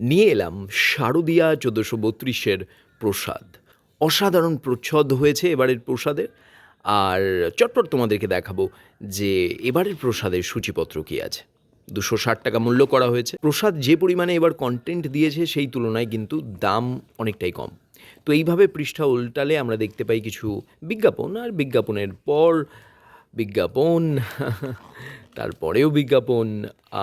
নিয়ে এলাম শারদীয়া চোদ্দোশো বত্রিশের প্রসাদ। অসাধারণ প্রচ্ছদ হয়েছে এবারের প্রসাদের। আর চটপট তোমাদেরকে দেখাবো যে এবারের প্রসাদের সূচিপত্র কী আছে। দুশো ষাট টাকা মূল্য করা হয়েছে। প্রসাদ যে পরিমাণে এবার কন্টেন্ট দিয়েছে সেই তুলনায় কিন্তু দাম অনেকটাই কম। তো এইভাবে পৃষ্ঠা উল্টালে আমরা দেখতে পাই কিছু বিজ্ঞাপন, আর বিজ্ঞাপনের পর বিজ্ঞাপন তারপরেও বিজ্ঞাপন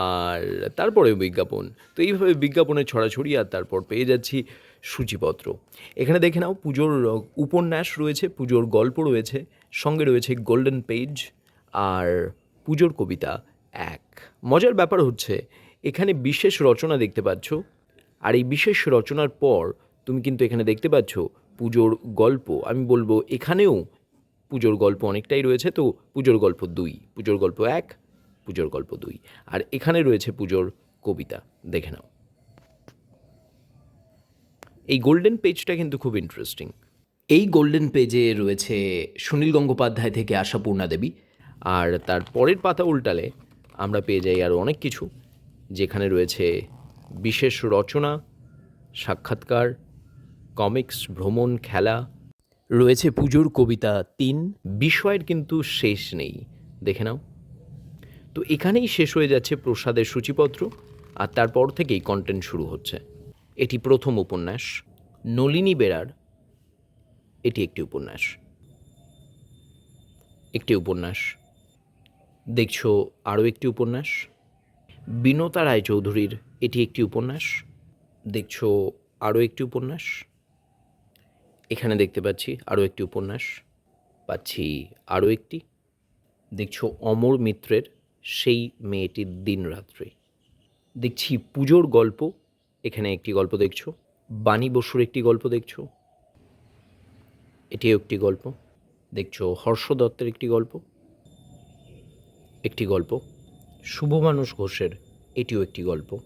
আর তারপরেও বিজ্ঞাপন। তো এইভাবে বিজ্ঞাপনের ছড়াছড়ি আর তারপর পেয়ে যাচ্ছি সূচিপত্র। এখানে দেখে নাও, পুজোর উপন্যাস রয়েছে, পুজোর গল্প রয়েছে, সঙ্গে রয়েছে গোল্ডেন পেজ আর পুজোর কবিতা এক। মজার ব্যাপার হচ্ছে, এখানে বিশেষ রচনা দেখতে পাচ্ছ, আর এই বিশেষ রচনার পর তুমি কিন্তু এখানে দেখতে পাচ্ছ পুজোর গল্প। আমি বলব এখানেও পুজোর গল্প অনেকটাই রয়েছে, তো পুজোর গল্প দুই, পুজোর গল্প এক পুজোর গল্প দুই। আর এখানে রয়েছে পুজোর কবিতা দেখে নাও। এই গোল্ডেন পেজটা কিন্তু খুব ইন্টারেস্টিং এই গোল্ডেন পেজে রয়েছে সুনীল গঙ্গোপাধ্যায় থেকে আশাপূর্ণা দেবী। আর তার পরের পাতা উল্টালে আমরা পেয়ে যাই আরও অনেক কিছু যেখানে রয়েছে বিশেষ রচনা সাক্ষাৎকার কমিক্স ভ্রমণ খেলা। রয়েছে পুজোর কবিতা তিন। বিষয়ের কিন্তু শেষ নেই। দেখে নাও। তো এখানেই শেষ হয়ে যাচ্ছে প্রসাদের সূচিপত্র, আর তারপর থেকেই কন্টেন্ট শুরু হচ্ছে। এটি প্রথম উপন্যাস, নলিনী বেরার এটি একটি উপন্যাস। একটি উপন্যাস। দেখছ আরও একটি উপন্যাস? বিনতা রায়চৌধুরীর এটি একটি উপন্যাস। দেখছ আরও একটি উপন্যাস। এখানে দেখতে পাচ্ছি আরও একটি উপন্যাস। পাচ্ছি আরও একটি। দেখছ অমর মিত্রের সেই মেয়েটির দিনরাত্রি। দেখছি পুজোর গল্প, এখানে একটি গল্প দেখছ, বাণী বসুর একটি গল্প দেখছ, এটিও একটি গল্প। দেখছ হর্ষ দত্তের একটি গল্প একটি গল্প। শুভমানুষ ঘোষের এটিও একটি গল্প,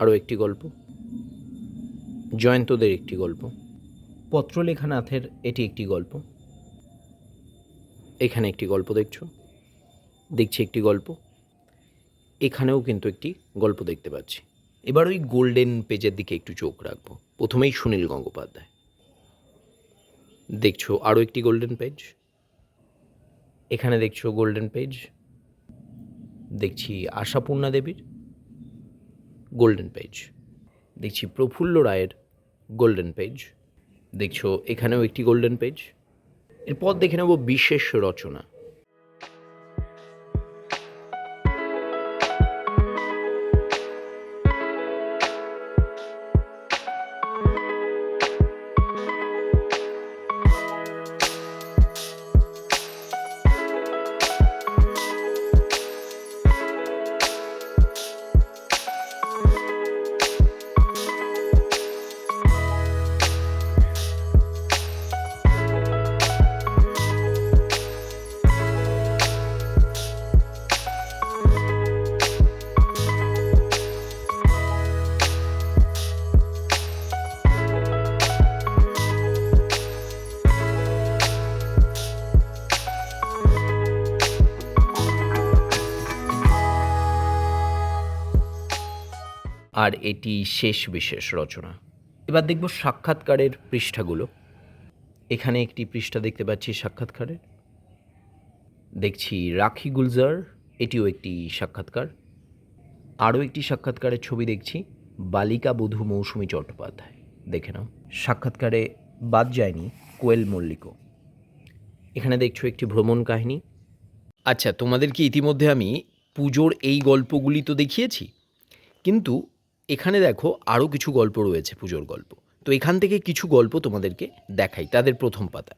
আরও একটি গল্প। জয়ন্তদের একটি গল্প। পত্রলেখানাথের এটি একটি গল্প। এখানে একটি গল্প দেখছ। দেখছি একটি গল্প। এখানেও কিন্তু একটি গল্প দেখতে পাচ্ছি। এবার ওই গোল্ডেন পেজের দিকে একটু চোখ রাখব। প্রথমেই সুনীল গঙ্গোপাধ্যায়। দেখছ আরও একটি গোল্ডেন পেজ? এখানে দেখছ গোল্ডেন পেজ। দেখছি আশাপূর্ণা দেবীর গোল্ডেন পেজ। দেখছি প্রফুল্ল রায়ের গোল্ডেন পেজ। দেখছ এখানেও একটি গোল্ডেন পেজ। এরপর দেখে নেব বিশেষ রচনা। আর এটি শেষ বিশেষ রচনা। এবার দেখব সাক্ষাৎকারের পৃষ্ঠাগুলো। এখানে একটি পৃষ্ঠা দেখতে পাচ্ছি সাক্ষাৎকারের। দেখছি রাখি গুলজার, এটিও একটি সাক্ষাৎকার। আরও একটি সাক্ষাৎকারের ছবি দেখছি, বালিকা বধূ মৌসুমী চট্টোপাধ্যায়। দেখে নাও। সাক্ষাৎকারে বাদ যায়নি কোয়েল মল্লিকও। এখানে দেখছ একটি ভ্রমণ কাহিনী। আচ্ছা তোমাদেরকে ইতিমধ্যে আমি পুজোর এই গল্পগুলি তো দেখিয়েছি? কিন্তু এখানে দেখো আরও কিছু গল্প রয়েছে পুজোর গল্প। তো এখান থেকে কিছু গল্প তোমাদেরকে দেখাই, তাদের প্রথম পাতা।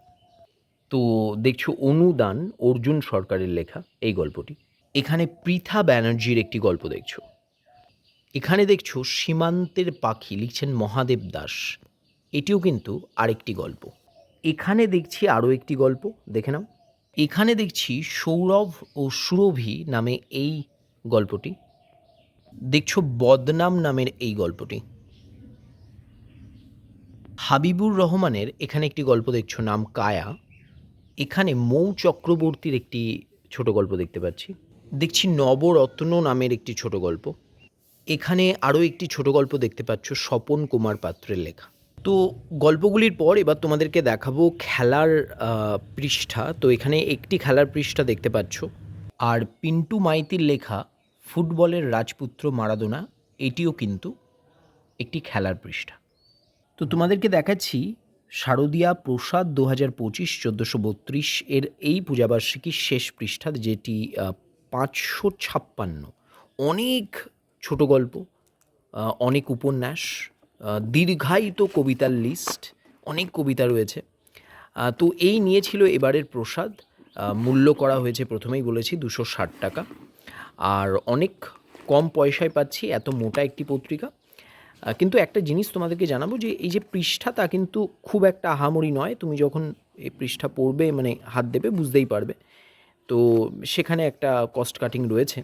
তো দেখছ অনুদান অর্জুন সরকারের লেখা এই গল্পটি। এখানে পৃথা ব্যানার্জির একটি গল্প দেখছ। এখানে দেখছ সীমান্তের পাখি লিখছেন মহাদেব দাস। এটিও কিন্তু আরেকটি গল্প। এখানে দেখছি আরও একটি গল্প, দেখে নাও। এখানে দেখছি সৌরভ ও সুরভি নামে এই গল্পটি। দেখছ বদনাম নামের এই গল্পটি। হাবিবুর রহমানের এখানে একটি গল্প দেখছ নাম কায়া। এখানে মৌ চক্রবর্তীর একটি ছোট গল্প দেখতে পাচ্ছি। দেখছি নবরত্ন নামের একটি ছোট গল্প। এখানে আরও একটি ছোট গল্প দেখতে পাচ্ছ স্বপন কুমার পাত্রের লেখা। তো গল্পগুলির পর এবার তোমাদেরকে দেখাবো খেলার পৃষ্ঠা। তো এখানে একটি খেলার পৃষ্ঠা দেখতে পাচ্ছ। আর পিন্টু মাইতির লেখা ফুটবলের রাজপুত্র মারাদোনা, এটিও কিন্তু একটি খেলার পৃষ্ঠা। তো তোমাদেরকে দেখাচ্ছি শারদীয়া প্রসাদ দু হাজার পঁচিশ চোদ্দোশো বত্রিশ এর এই পূজাবার্ষিকীর শেষ পৃষ্ঠা, যেটি পাঁচশো ছাপ্পান্ন। অনেক ছোট গল্প অনেক উপন্যাস দীর্ঘায়িত কবিতার লিস্ট, অনেক কবিতা রয়েছে। তো এই নিয়েছিল এবারের প্রসাদ। মূল্য করা হয়েছে, প্রথমেই বলেছি, দুশো ষাট টাকা। আর অনেক কম পয়সায় পাচ্ছি এত মোটা একটি পত্রিকা। কিন্তু একটা জিনিস তোমাদেরকে জানাব যে এই যে পৃষ্ঠা তা কিন্তু খুব একটা আহামরি নয়। তুমি যখন এই পৃষ্ঠা পড়বে মানে হাত দেবে বুঝতেই পারবে। তো সেখানে একটা কস্ট কাটিং রয়েছে।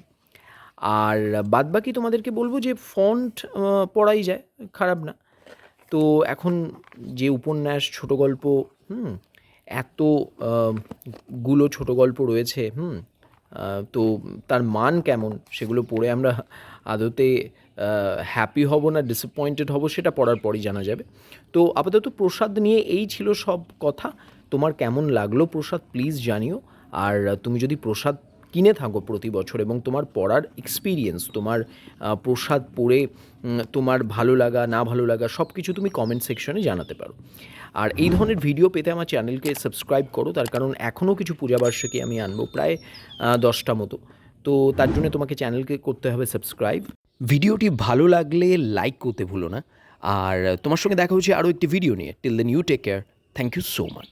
আর বাদবাকি তোমাদেরকে বলব যে ফন্ট পড়াই যায় খারাপ না। তো এখন যে উপন্যাস ছোট গল্প হুম এত আহ, গুলো ছোট গল্প রয়েছে হুম তো তার মান কেমন? সেগুলো পড়ে আমরা আদতে হ্যাপি হব না ডিসঅ্যাপয়েন্টেড হব, সেটা পড়ার পরই জানা যাবে। তো আপাতত প্রসাদ নিয়ে এই ছিল সব কথা। তোমার কেমন লাগল প্রসাদ প্লিজ জানিও। আর তুমি যদি প্রসাদ কিনে থাকো প্রতি বছর এবং তোমার পড়ার এক্সপিরিয়েন্স তোমার প্রসাদ পড়ে তোমার ভালো লাগা, না ভালো লাগা সব কিছু তুমি কমেন্ট সেকশনে জানাতে পারো। আর এই ধরনের ভিডিও পেতে আমার চ্যানেলকে সাবস্ক্রাইব করো, তার কারণ এখনও কিছু পূজাবার্ষিকী আমি আনব প্রায় দশটা মতো। তো তার জন্য তোমাকে চ্যানেলকে করতে হবে সাবস্ক্রাইব ভিডিওটি ভালো লাগলে লাইক করতে ভুলো না। আর তোমার সঙ্গে দেখা হচ্ছে আরও একটি ভিডিও নিয়ে। Till then you take care thank you so much